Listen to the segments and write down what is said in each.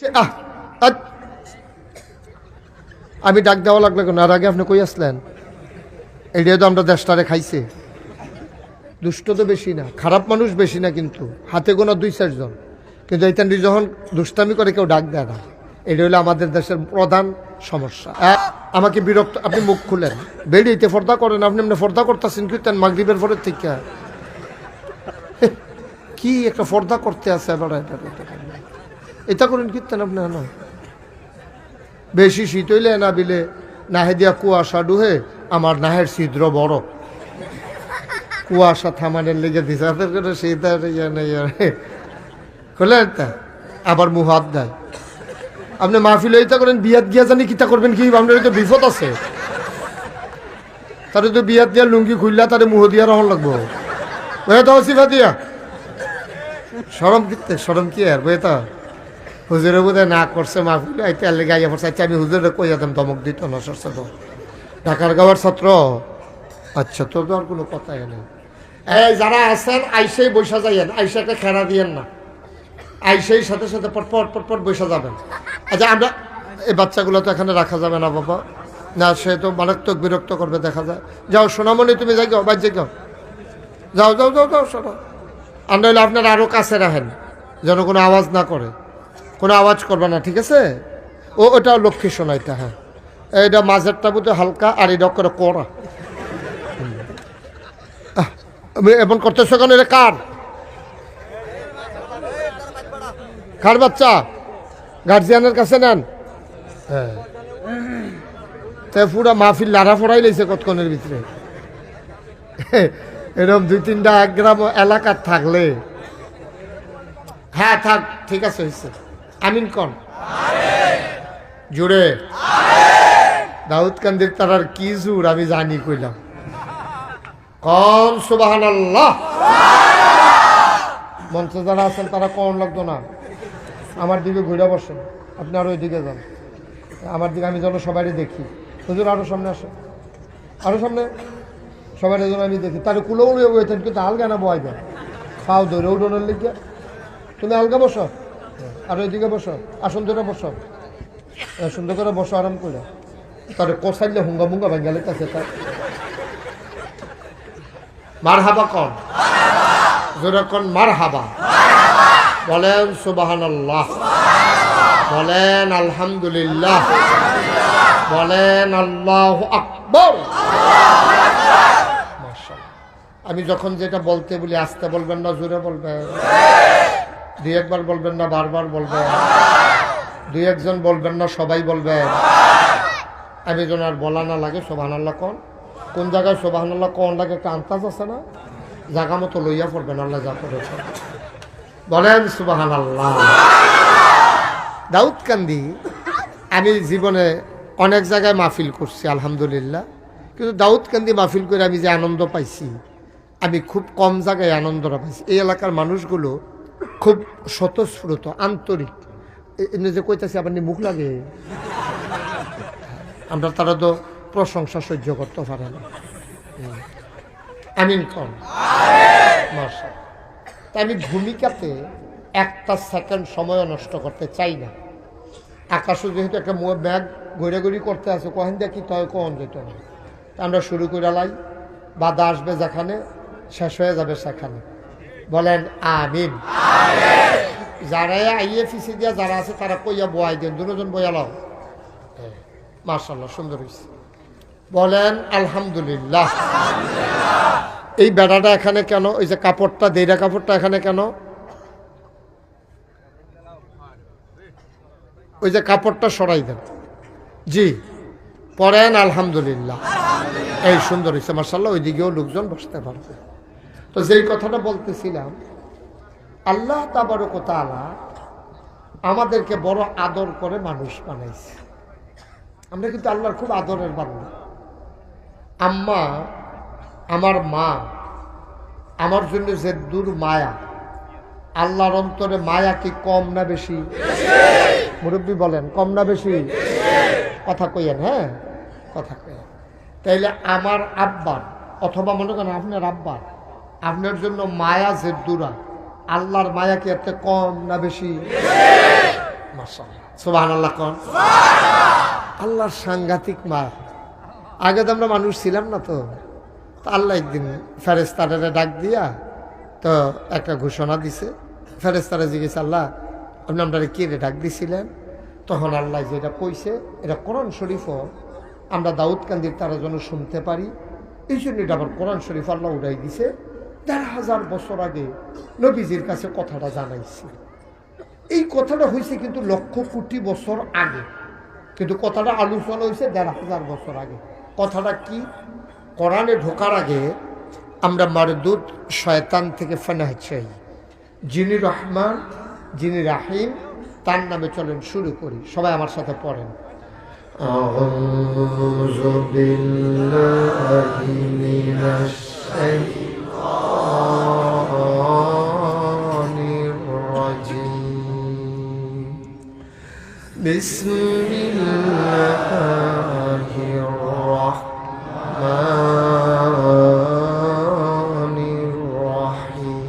সে- আহ। আমি ডাক দেওয়া লাগল কেন? আর আগে আপনি কই আসলেন? এটাই তো আমরা দেশটারে খাইছে। দুষ্ট তো বেশি না, খারাপ মানুষ বেশি না কিন্তু। হাতে গোনা দুই চারজন কিন্তু এইখান যখন দুষ্টামি করে, কেউ ডাক দেয় না। এটা হলো আমাদের দেশের প্রধান সমস্যা। আমাকে বিরক্ত, আপনি মুখ খুলেন। বেরিয়েতে ফর্দা করেন, আপনি এমনি ফর্দা করতেছেন কীর্তেন মাগরীবের পরের থেকে। কি একটা ফর্দা করতে আছে এবার এটা এটা, এটা। এটা করেন কীর্তেন আপনি না বেশি শীত হইলে না বিলে নাহে দিয়া কুয়াশা ডুহে আমার নাহের ছিদ্র বড়। কুয়াশা থামানের লেগে দিছে হাতের করে। খুলেন তা? আবার মুখ হাত দেয়। আপনি মাহফিল হইতা করেন বিয়াত গিয়া জানি কিতা করবেন কি আপনার তো বিপদ আছে। তারে তো বিয়াত দিয়া লুঙ্গি খুললা তারে মুহ দিয়া রহন লাগবো। বয়ে তো দিয়া। সরম কিতে সরম কি আর তো। হুজুরে বোধ না করছে মাহফিল আইতে গাইয়া পড়ছে। আচ্ছা আমি হুজুরে কই যেতাম? ধমক দিত না সরছে তো। ঢাকার গাওয়ার ছাত্র? আচ্ছা তোর তো আর কোনো কথাই নেই। এই যারা আছেন, আইসেই বৈশা যাইয়েন। আইসাকে খেরা দিয়েন না। আইসেই সাথে সাথে পটপট পটপট বৈশা যাবেন। আচ্ছা আমরা এই বাচ্চাগুলো তো এখানে রাখা যাবে না, বাবা। না, সে তো মারাত্মক বিরক্ত করবে, দেখা যায়। যাও, সোনামণি, তুমি যাই গাও বাজ্যে গাও যাও। যাও যাও যাও শোনো। আর নইলে আপনারা আরও কাছে রাখেন, যেন কোনো আওয়াজ না করে। কোনো আওয়াজ করবে না, ঠিক আছে? ও, ওটা লক্ষ্মী শোনাইতে হ্যাঁ। এইটা মাঝেরটা বোধ হালকা, আর এটা করে কড়া। এমন করতেছো কেন? এটা কার? কার বাচ্চা? গার্জিয়ানের কাছে নেন? হ্যাঁ। তা পুরা মাহফিল লাড়া ফড়াই লাইছে কতক্ষণের ভিতরে? এরকম দুই তিনটা এক গ্রাম এলাকার থাকলে। হ্যাঁ থাক, ঠিক আছে, হয়েছে। আমিন কন। জুড়ে দাউদ কান্দির তারার কি জুর আমি জানি কইলাম। কম সুবাহান আল্লাহ মঞ্চে যারা আছেন তারা কন লাগতো না। আমার দিকে ঘুরে বসেন, আপনি আরও ওই দিকে যান। আমার দিকে আমি যেন সবাই দেখি। হুজুর আরও সামনে আসেন। আরও সামনে। সবাই যেন আমি দেখি। তার কুলো উড়িয়ে বইতেন, কিন্তু আলগা না বয় দেন। পাও ধরে উঠোনের লিখে তুমি আলগা বসো। আর ওইদিকে বসো, আসন ধরে বসো। সুন্দর করে বসো, আরাম করে। তার কষাইলে হুঙ্গা মুঙ্গা ভাঙ্গালে কাছে তার। মার হাবা কন। জোরে কন মার হাবা বলেন সুবাহান আল্লাহ বলেন, আলহামদুলিল্লাহ। বলেন, আল্লাহ আকবর। আমি যখন যেটা বলতে বলি, আসতে বলবেন না, জোরে বলবেন। দুই একবার বলবেন না, বারবার বলবেন। দুই একজন বলবেন না, সবাই বলবেন। আমি যেন আর বলা না লাগে সোবাহান আল্লাহ কন। কোন জায়গায় সোবাহান আল্লাহ কন লাগে একটা আন্তাজ আছে না? জায়গা মতো লইয়া পড়বেন, আল্লাহ যা করেছে। বলেন সুবাহান আল্লাহ দাউদ কান্দি, আমি জীবনে অনেক জায়গায় মাহফিল করছি, আলহামদুলিল্লাহ। কিন্তু দাউদ কান্দি মাহফিল করে আমি যে আনন্দ পাইছি, আমি খুব কম জায়গায় আনন্দটা পাইছি। এই এলাকার মানুষগুলো খুব স্বতঃস্ফূর্ত আন্তরিক। যে কইতাছি আবার নি মুখ লাগে। আমরা তারা তো প্রশংসা সহ্য করতে পারে না। আমিন কন মার্শাল তাই আমি ভূমিকাতে একটা সেকেন্ড সময়ও নষ্ট করতে চাই না। আকাশও যেহেতু একটা ব্যাগ ঘুরে করতে আছে কহেন দেখি তয় কখন যেত না। আমরা শুরু করে লাই বাধা আসবে যেখানে শেষ হয়ে যাবে সেখানে। বলেন, আমিন। যারা আইয়ে ফিসি দিয়া যারা আছে, তারা কইয়া বয়াই দেন দুজন বইয়া লাও। মার্শাল্লাহ সুন্দর হয়েছে বলেন, আলহামদুলিল্লাহ। এই বেড়াটা এখানে কেন ওই যে কাপড়টা, দেইরা কাপড়টা এখানে কেন? ওই যে কাপড়টা সরাই দেন। জি, পড়েন, আলহামদুলিল্লাহ। এই সুন্দর হয়েছে মার্শাল্লাহ ওইদিকেও লোকজন বসতে পারবে। তো যেই কথাটা বলতেছিলাম, আল্লাহ তাবারক তাআলা আমাদেরকে বড় আদর করে মানুষ বানাইছে। আমরা কিন্তু আল্লাহর খুব আদরের বান্দা। আম্মা, আমার মা, আমার জন্য যে দূর মায়া, আল্লাহর অন্তরে মায়া কি কম না বেশি? মুরব্বী বলেন, কম না বেশি? কথা কইয়েন হ্যাঁ? কথা কইয়েন। তাইলে আমার আব্বার, অথবা মনে করেন আপনার আব্বার আপনার জন্য মায়া যে দূরা আল্লাহর মায়া কি এতে কম না বেশি? সোবাহান আল্লাহ কন। আল্লাহর সাংঘাতিক মার আগে তো আমরা মানুষ ছিলাম না তো। আল্লাহ একদিন ফেরেস্তারে ডাক দিয়া তো একটা ঘোষণা দিছে। ফেরেস্তারা জিজ্ঞেস, আল্লাহ, আপনি আপনারা কে ডাক দিছিলেন? তখন আল্লাহ যেটা কইছে, এটা কোরআন শরীফও আমরা দাউদ কান্দির তারা যেন শুনতে পারি। এই জন্য এটা আবার কোরআন শরীফ আল্লাহ উড়াই দিছে। দেড় হাজার বছর আগে নবীজির কাছে কথাটা জানাইছে এই কথাটা হয়েছে কিন্তু লক্ষ কোটি বছর আগে কিন্তু কথাটা আলোচনা হয়েছে দেড় হাজার বছর আগে কথাটা কি কোরআনে ঢোকার আগে আমরা মারদুদ শয়তান থেকে ফেনাহ চাই যিনি রহমান যিনি রাহিম তার নামে চলেন শুরু করি সবাই আমার সাথে পড়েন أعوذ بالله من الشيطان بسم الله الرحمن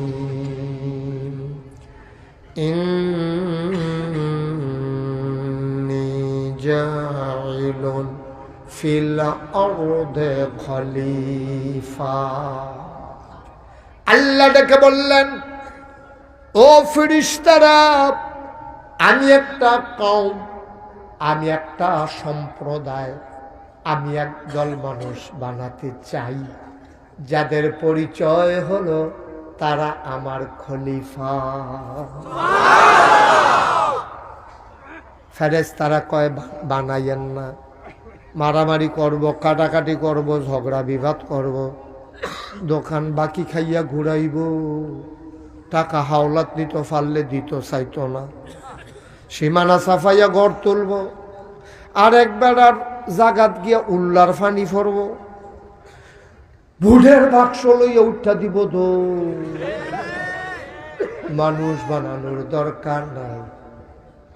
الرحيم إني جاعل في الأرض خليفة আল্লাহ ডেকে বললেন ও ফিরিস্তারা আমি একটা কম আমি একটা সম্প্রদায়, আমি একদল মানুষ বানাতে চাই। যাদের পরিচয় হলো তারা আমার খলিফা। ফেরেস তারা কয় "বা- বানাইয়েন না। মারামারি করব, কাটাকাটি করব, ঝগড়া বিবাদ করব। দোকান বাকি খাইয়া ঘুরাইব। টাকা হাওলাত নিত, ফাললে দিত, চাইতো না। সীমানা সাফাইয়া গড় তুলব। আর একবার আর জাগাত গিয়া উল্লার ফানি ফরব। বুঢের বাক্স লইয়া উঠা দিব দো মানুষ বানানোর দরকার নাই।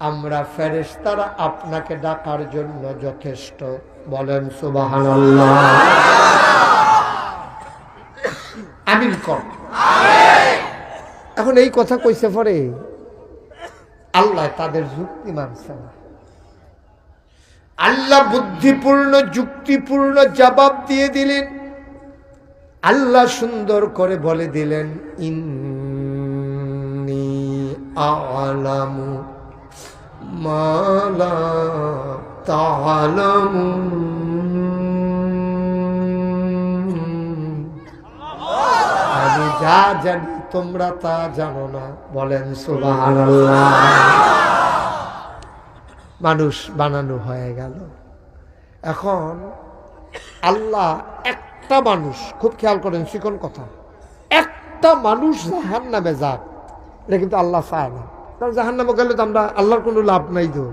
আমরা ফেরেশতারা আপনাকে ডাকার জন্য যথেষ্ট। বলেন সুবাহান আমিন কর। এখন এই কথা কইছে পরে আল্লাহ তাদের যুক্তি মানছে না। আল্লাহ বুদ্ধিপূর্ণ, যুক্তিপূর্ণ জবাব দিয়ে দিলেন। আল্লাহ সুন্দর করে বলে দিলেন, ইন্নি আলামু মালা আমি যা জানি তোমরা তা জানো না। বলেন মানুষ বানানো হয়ে গেল। এখন আল্লাহ একটা মানুষ, খুব খেয়াল করেন শিকন কথা, একটা মানুষ জাহান নামে যাক, এটা কিন্তু আল্লাহ চায় না। কারণ জাহান নামে গেলে তো আমরা আল্লাহর কোনো লাভ নাই তো।